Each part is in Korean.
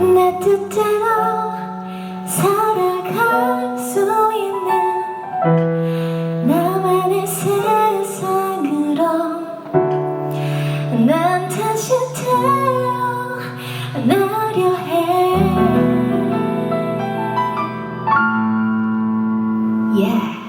내 뜻대로 살아갈 수 있는 나만의 세상으로 난 다시 태어나려 해. Yeah.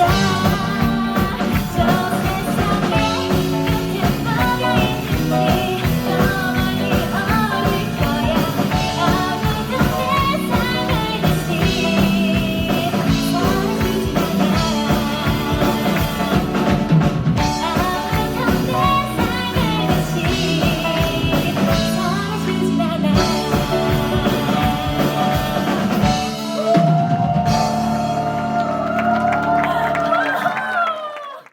啊